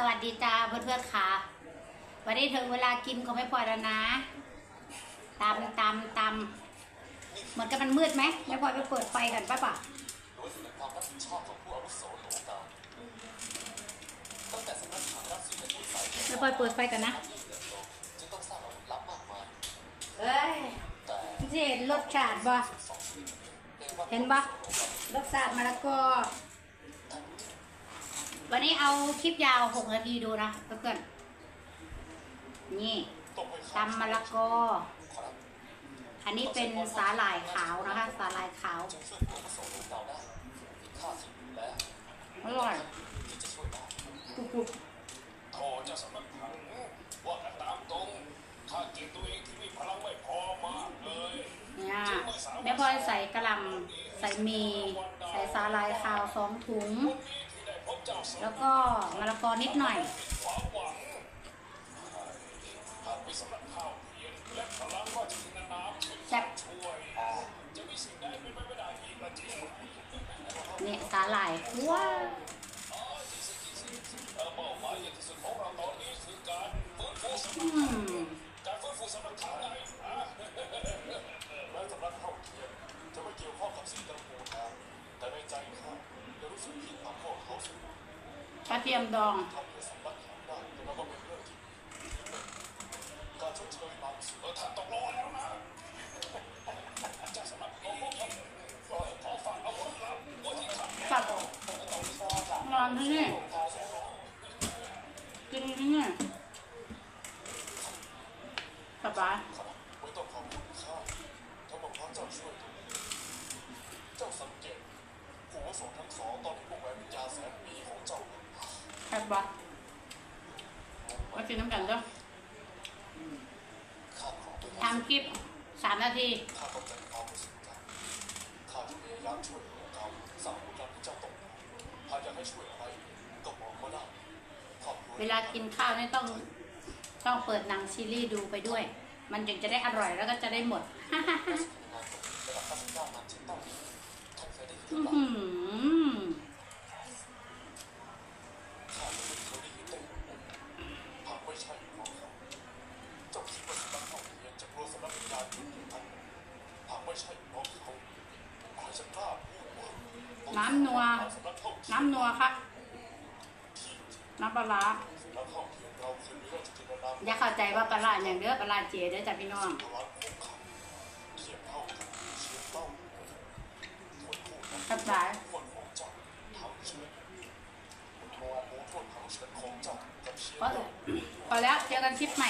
สวัสดีจ้าเพื่อนๆค่ะ วันนี้ถึงเวลากินก็ไม่พอแล้วนะตำตำตำเหมือนกับมันมืดไหมไม่พอไปเปิดไฟกันป่ะป่ะไม่พอเปิดไฟกันนะเอ้ยเห็นรสชาติบ่เรียกว่าเห็นบ่รสชาติมะละกอ วันนี้เอาคลิปยาวหกนาทีดูนะเพื่อนๆนี่ตำมะละกอ อันนี้เป็นสาหร่ายขาวนะคะ สาหร่ายขาวอร่อยกรุบโทษเจ้าสำนักถังว่ากันตามตรงถ้ากินตัวเองที่มีพลังไม่พอมากเลยเนี่ยแม่พลอยใส่กระหลำใส่มี ใส่สาหร่ายขาวสองถุง แล้วก็มะละกอนิดหน่อย แซ่บเนี่ยสาหร่ายว้าวอ่อเป้าหม งที่ดีการชดเชยบางส่วนเออท่านต้องรอแล้วนะเจ้าสำนักของพวกท่านขอขอฝากอาวุธลับไว้ที่ข้าสับนอนที่นี่กินที่นี่สบายไม่ต้องขอบคุณข้าถ้าบอกว่าเจ้าช่วยดูเจ้าสังเกต ซ่บปะมากินน้ำกันเด้อข้าขอเป็นทำคลิปสามนาทีข้าต้องใจความรู้สึกเจ้าข้าจะพยายามช่วยเหลือเจ้าสั่งบุญการที่เจ้าตกหากอยากให้ช่วยอะไรก็บอกมาได้ครอบครัวเวลากินข้าวเนี่ยต้องต้องเปิดหนังซีรีส์ดูไปด้วย มันถึงจะได้อร่อยแล้วก็จะได้หมดงานตกระดับข้าพเจ้ามันจึงต้องท่านเคยได้ยินอื้อว่าหือ น้ำนัวสำนักท่องเที่ยวน้ำนัวครับที่จริงน้ำปลาร้าสำนักท่องเที่ยวเราเคยมีราชจินตนาอย่าเข้าใจว่าปลาร้าอย่างเด้อปลาร้าเจเด้อจ้ะพี่น้องพลังของเขาเทียบเท่ากับเชียงเต้าคนผู้นั้นสบายคนของเจ้าเท้าเชิญโทษโอ้โทษเท้าเชิญของเจ้ากับเชียงพอเต้าพอแล้วเจอกันคลิปใหม่